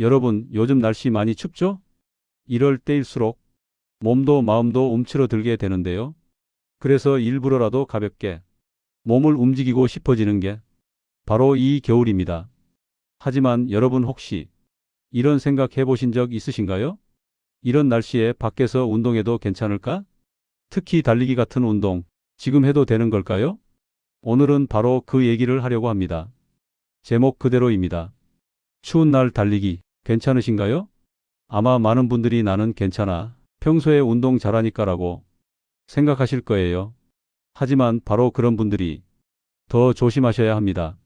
여러분, 요즘 날씨 많이 춥죠? 이럴 때일수록 몸도 마음도 움츠러들게 되는데요. 그래서 일부러라도 가볍게 몸을 움직이고 싶어지는 게 바로 이 겨울입니다. 하지만 여러분 혹시 이런 생각 해보신 적 있으신가요? 이런 날씨에 밖에서 운동해도 괜찮을까? 특히 달리기 같은 운동, 지금 해도 되는 걸까요? 오늘은 바로 그 얘기를 하려고 합니다. 제목 그대로입니다. 추운 날 달리기, 괜찮으신가요? 아마 많은 분들이 나는 괜찮아. 평소에 운동 잘하니까 라고 생각하실 거예요. 하지만 바로 그런 분들이 더 조심하셔야 합니다.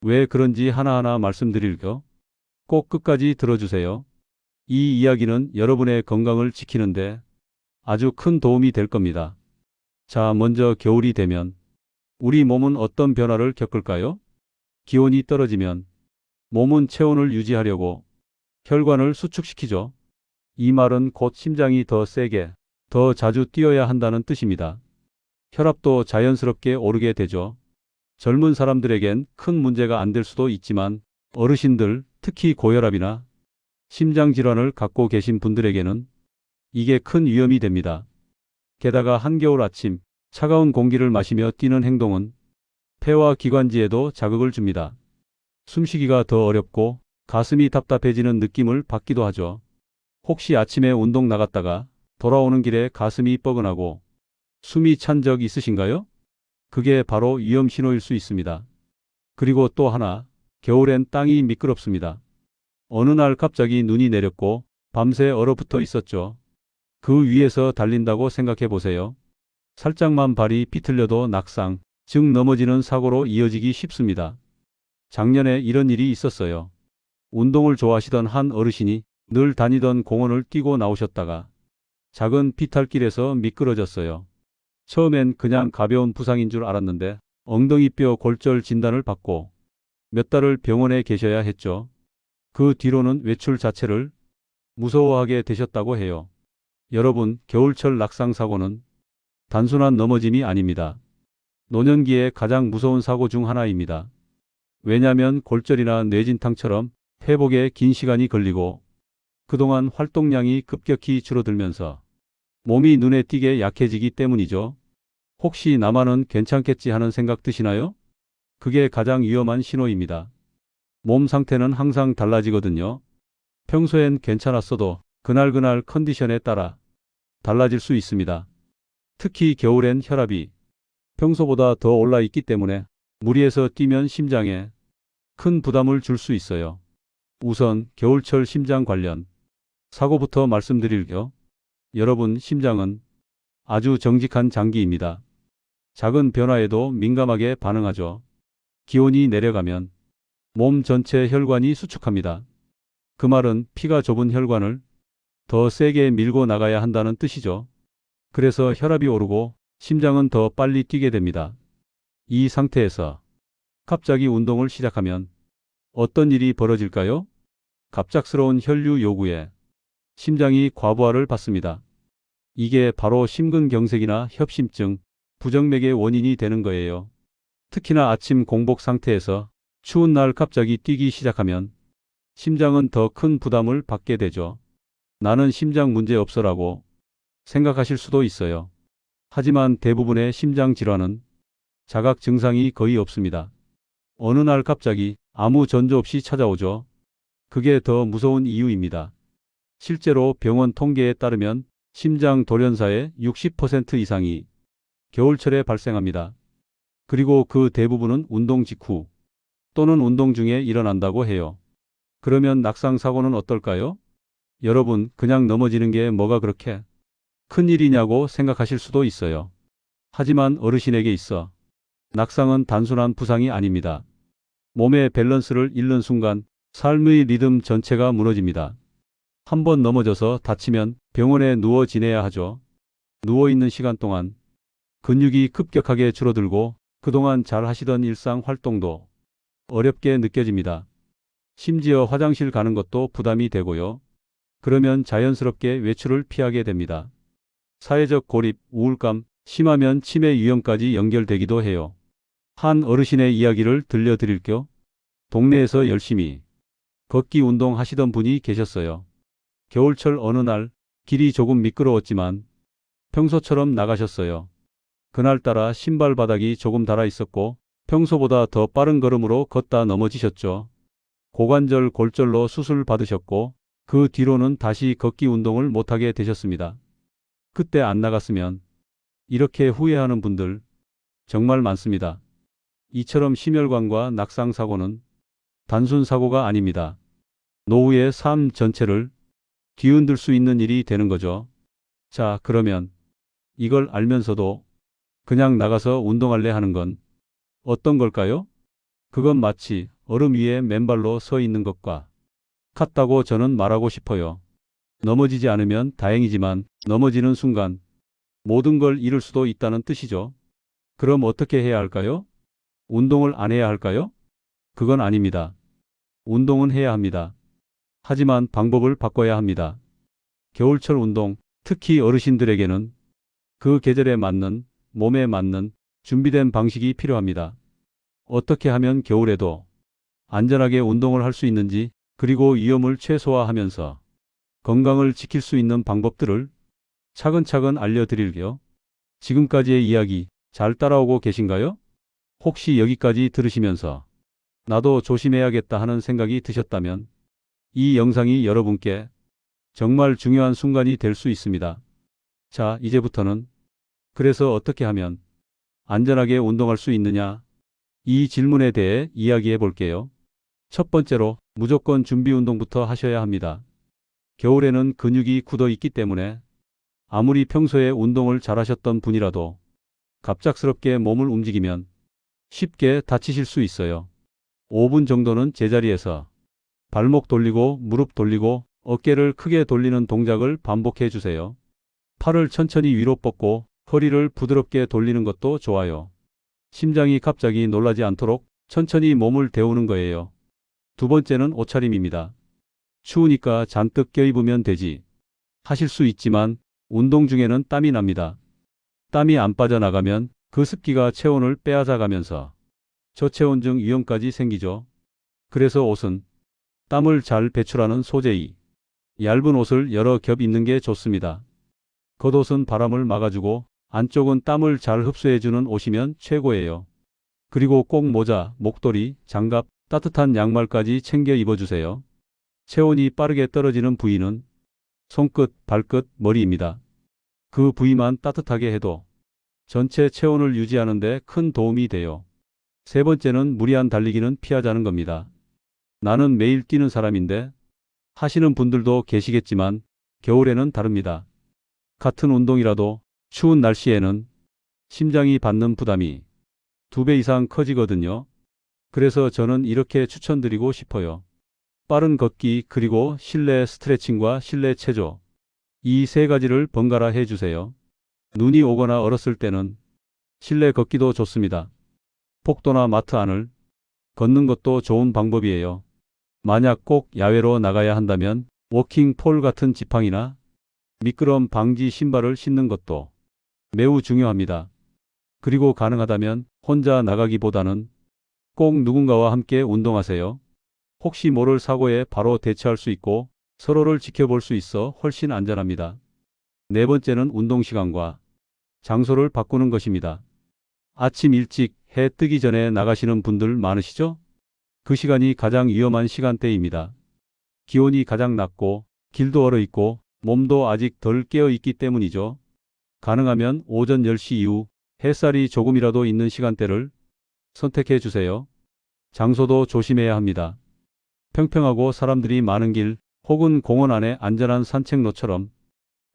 왜 그런지 하나하나 말씀드릴게요. 꼭 끝까지 들어주세요. 이 이야기는 여러분의 건강을 지키는데 아주 큰 도움이 될 겁니다. 자, 먼저 겨울이 되면 우리 몸은 어떤 변화를 겪을까요? 기온이 떨어지면 몸은 체온을 유지하려고 혈관을 수축시키죠. 이 말은 곧 심장이 더 세게, 더 자주 뛰어야 한다는 뜻입니다. 혈압도 자연스럽게 오르게 되죠. 젊은 사람들에겐 큰 문제가 안 될 수도 있지만 어르신들, 특히 고혈압이나 심장 질환을 갖고 계신 분들에게는 이게 큰 위험이 됩니다. 게다가 한겨울 아침 차가운 공기를 마시며 뛰는 행동은 폐와 기관지에도 자극을 줍니다. 숨쉬기가 더 어렵고 가슴이 답답해지는 느낌을 받기도 하죠. 혹시 아침에 운동 나갔다가 돌아오는 길에 가슴이 뻐근하고 숨이 찬 적 있으신가요? 그게 바로 위험 신호일 수 있습니다. 그리고 또 하나, 겨울엔 땅이 미끄럽습니다. 어느 날 갑자기 눈이 내렸고 밤새 얼어붙어 있었죠. 그 위에서 달린다고 생각해 보세요. 살짝만 발이 비틀려도 낙상, 즉 넘어지는 사고로 이어지기 쉽습니다. 작년에 이런 일이 있었어요. 운동을 좋아하시던 한 어르신이 늘 다니던 공원을 뛰고 나오셨다가 작은 피탈길에서 미끄러졌어요. 처음엔 그냥 가벼운 부상인 줄 알았는데 엉덩이뼈 골절 진단을 받고 몇 달을 병원에 계셔야 했죠. 그 뒤로는 외출 자체를 무서워하게 되셨다고 해요. 여러분, 겨울철 낙상 사고는 단순한 넘어짐이 아닙니다. 노년기에 가장 무서운 사고 중 하나입니다. 왜냐하면 골절이나 뇌진탕처럼 회복에 긴 시간이 걸리고 그동안 활동량이 급격히 줄어들면서 몸이 눈에 띄게 약해지기 때문이죠. 혹시 나만은 괜찮겠지 하는 생각 드시나요? 그게 가장 위험한 신호입니다. 몸 상태는 항상 달라지거든요. 평소엔 괜찮았어도 그날그날 컨디션에 따라 달라질 수 있습니다. 특히 겨울엔 혈압이 평소보다 더 올라 있기 때문에 무리해서 뛰면 심장에 큰 부담을 줄 수 있어요. 우선 겨울철 심장 관련 사고부터 말씀드릴게요. 여러분 심장은 아주 정직한 장기입니다. 작은 변화에도 민감하게 반응하죠. 기온이 내려가면 몸 전체 혈관이 수축합니다. 그 말은 피가 좁은 혈관을 더 세게 밀고 나가야 한다는 뜻이죠. 그래서 혈압이 오르고 심장은 더 빨리 뛰게 됩니다. 이 상태에서 갑자기 운동을 시작하면 어떤 일이 벌어질까요? 갑작스러운 혈류 요구에 심장이 과부하를 받습니다. 이게 바로 심근경색이나 협심증, 부정맥의 원인이 되는 거예요. 특히나 아침 공복 상태에서 추운 날 갑자기 뛰기 시작하면 심장은 더 큰 부담을 받게 되죠. 나는 심장 문제 없어라고 생각하실 수도 있어요. 하지만 대부분의 심장 질환은 자각 증상이 거의 없습니다. 어느 날 갑자기 아무 전조 없이 찾아오죠. 그게 더 무서운 이유입니다. 실제로 병원 통계에 따르면 심장 돌연사의 60% 이상이 겨울철에 발생합니다. 그리고 그 대부분은 운동 직후 또는 운동 중에 일어난다고 해요. 그러면 낙상 사고는 어떨까요? 여러분, 그냥 넘어지는 게 뭐가 그렇게 큰 일이냐고 생각하실 수도 있어요. 하지만 어르신에게 있어 낙상은 단순한 부상이 아닙니다. 몸의 밸런스를 잃는 순간 삶의 리듬 전체가 무너집니다. 한번 넘어져서 다치면 병원에 누워 지내야 하죠. 누워 있는 시간 동안 근육이 급격하게 줄어들고 그동안 잘 하시던 일상 활동도 어렵게 느껴집니다. 심지어 화장실 가는 것도 부담이 되고요. 그러면 자연스럽게 외출을 피하게 됩니다. 사회적 고립, 우울감, 심하면 치매 위험까지 연결되기도 해요. 한 어르신의 이야기를 들려드릴게요. 동네에서 열심히 걷기 운동 하시던 분이 계셨어요. 겨울철 어느 날 길이 조금 미끄러웠지만 평소처럼 나가셨어요. 그날따라 신발 바닥이 조금 닳아 있었고 평소보다 더 빠른 걸음으로 걷다 넘어지셨죠. 고관절 골절로 수술 받으셨고 그 뒤로는 다시 걷기 운동을 못하게 되셨습니다. 그때 안 나갔으면 이렇게 후회하는 분들 정말 많습니다. 이처럼 심혈관과 낙상 사고는 단순 사고가 아닙니다. 노후의 삶 전체를 뒤흔들 수 있는 일이 되는 거죠. 자, 그러면 이걸 알면서도 그냥 나가서 운동할래 하는 건 어떤 걸까요? 그건 마치 얼음 위에 맨발로 서 있는 것과 같다고 저는 말하고 싶어요. 넘어지지 않으면 다행이지만 넘어지는 순간 모든 걸 잃을 수도 있다는 뜻이죠. 그럼 어떻게 해야 할까요? 운동을 안 해야 할까요? 그건 아닙니다. 운동은 해야 합니다. 하지만 방법을 바꿔야 합니다. 겨울철 운동, 특히 어르신들에게는 그 계절에 맞는, 몸에 맞는 준비된 방식이 필요합니다. 어떻게 하면 겨울에도 안전하게 운동을 할 수 있는지, 그리고 위험을 최소화하면서 건강을 지킬 수 있는 방법들을 차근차근 알려드릴게요. 지금까지의 이야기 잘 따라오고 계신가요? 혹시 여기까지 들으시면서 나도 조심해야겠다 하는 생각이 드셨다면 이 영상이 여러분께 정말 중요한 순간이 될 수 있습니다. 자, 이제부터는 그래서 어떻게 하면 안전하게 운동할 수 있느냐? 이 질문에 대해 이야기해 볼게요. 첫 번째로 무조건 준비 운동부터 하셔야 합니다. 겨울에는 근육이 굳어 있기 때문에 아무리 평소에 운동을 잘 하셨던 분이라도 갑작스럽게 몸을 움직이면 쉽게 다치실 수 있어요. 5분 정도는 제자리에서 발목 돌리고 무릎 돌리고 어깨를 크게 돌리는 동작을 반복해 주세요. 팔을 천천히 위로 뻗고 허리를 부드럽게 돌리는 것도 좋아요. 심장이 갑자기 놀라지 않도록 천천히 몸을 데우는 거예요. 두 번째는 옷차림입니다. 추우니까 잔뜩 껴입으면 되지. 하실 수 있지만 운동 중에는 땀이 납니다. 땀이 안 빠져나가면 그 습기가 체온을 빼앗아가면서 저체온증 위험까지 생기죠. 그래서 옷은 땀을 잘 배출하는 소재의 얇은 옷을 여러 겹 입는 게 좋습니다. 겉옷은 바람을 막아주고 안쪽은 땀을 잘 흡수해주는 옷이면 최고예요. 그리고 꼭 모자, 목도리, 장갑, 따뜻한 양말까지 챙겨 입어주세요. 체온이 빠르게 떨어지는 부위는 손끝, 발끝, 머리입니다. 그 부위만 따뜻하게 해도 전체 체온을 유지하는 데 큰 도움이 돼요. 세 번째는 무리한 달리기는 피하자는 겁니다. 나는 매일 뛰는 사람인데 하시는 분들도 계시겠지만 겨울에는 다릅니다. 같은 운동이라도 추운 날씨에는 심장이 받는 부담이 두 배 이상 커지거든요. 그래서 저는 이렇게 추천드리고 싶어요. 빠른 걷기 그리고 실내 스트레칭과 실내 체조 이 세 가지를 번갈아 해주세요. 눈이 오거나 얼었을 때는 실내 걷기도 좋습니다. 폭도나 마트 안을 걷는 것도 좋은 방법이에요. 만약 꼭 야외로 나가야 한다면 워킹 폴 같은 지팡이나 미끄럼 방지 신발을 신는 것도 매우 중요합니다. 그리고 가능하다면 혼자 나가기보다는 꼭 누군가와 함께 운동하세요. 혹시 모를 사고에 바로 대처할 수 있고 서로를 지켜볼 수 있어 훨씬 안전합니다. 네 번째는 운동 시간과 장소를 바꾸는 것입니다. 아침 일찍 해 뜨기 전에 나가시는 분들 많으시죠? 그 시간이 가장 위험한 시간대입니다. 기온이 가장 낮고 길도 얼어 있고 몸도 아직 덜 깨어 있기 때문이죠. 가능하면 오전 10시 이후 햇살이 조금이라도 있는 시간대를 선택해 주세요. 장소도 조심해야 합니다. 평평하고 사람들이 많은 길 혹은 공원 안에 안전한 산책로처럼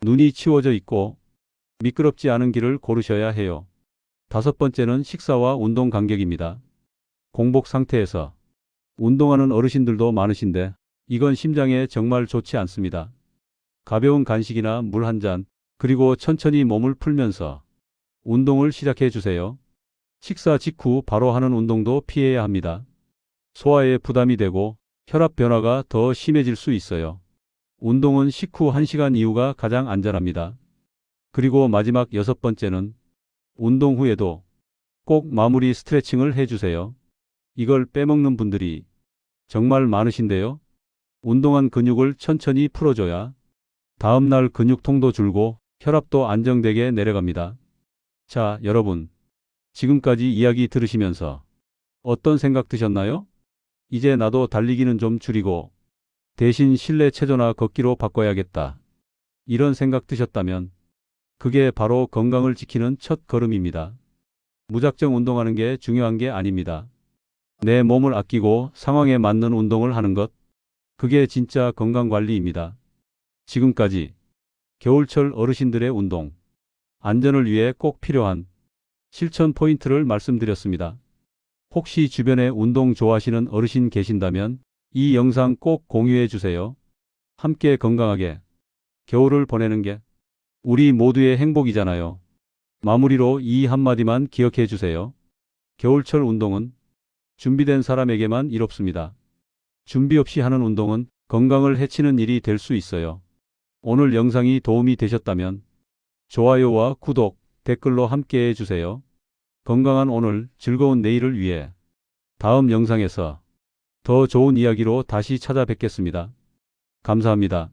눈이 치워져 있고 미끄럽지 않은 길을 고르셔야 해요. 다섯 번째는 식사와 운동 간격입니다. 공복 상태에서 운동하는 어르신들도 많으신데 이건 심장에 정말 좋지 않습니다. 가벼운 간식이나 물 한 잔, 그리고 천천히 몸을 풀면서 운동을 시작해 주세요. 식사 직후 바로 하는 운동도 피해야 합니다. 소화에 부담이 되고 혈압 변화가 더 심해질 수 있어요. 운동은 식후 1시간 이후가 가장 안전합니다. 그리고 마지막 여섯 번째는 운동 후에도 꼭 마무리 스트레칭을 해주세요. 이걸 빼먹는 분들이 정말 많으신데요. 운동한 근육을 천천히 풀어줘야 다음날 근육통도 줄고 혈압도 안정되게 내려갑니다. 자, 여러분. 지금까지 이야기 들으시면서 어떤 생각 드셨나요? 이제 나도 달리기는 좀 줄이고 대신 실내 체조나 걷기로 바꿔야겠다. 이런 생각 드셨다면 그게 바로 건강을 지키는 첫 걸음입니다. 무작정 운동하는 게 중요한 게 아닙니다. 내 몸을 아끼고 상황에 맞는 운동을 하는 것, 그게 진짜 건강관리입니다. 지금까지 겨울철 어르신들의 운동, 안전을 위해 꼭 필요한 실천 포인트를 말씀드렸습니다. 혹시 주변에 운동 좋아하시는 어르신 계신다면 이 영상 꼭 공유해 주세요. 함께 건강하게 겨울을 보내는 게 우리 모두의 행복이잖아요. 마무리로 이 한마디만 기억해 주세요. 겨울철 운동은 준비된 사람에게만 이롭습니다. 준비 없이 하는 운동은 건강을 해치는 일이 될 수 있어요. 오늘 영상이 도움이 되셨다면 좋아요와 구독, 댓글로 함께 해 주세요. 건강한 오늘, 즐거운 내일을 위해 다음 영상에서 더 좋은 이야기로 다시 찾아뵙겠습니다. 감사합니다.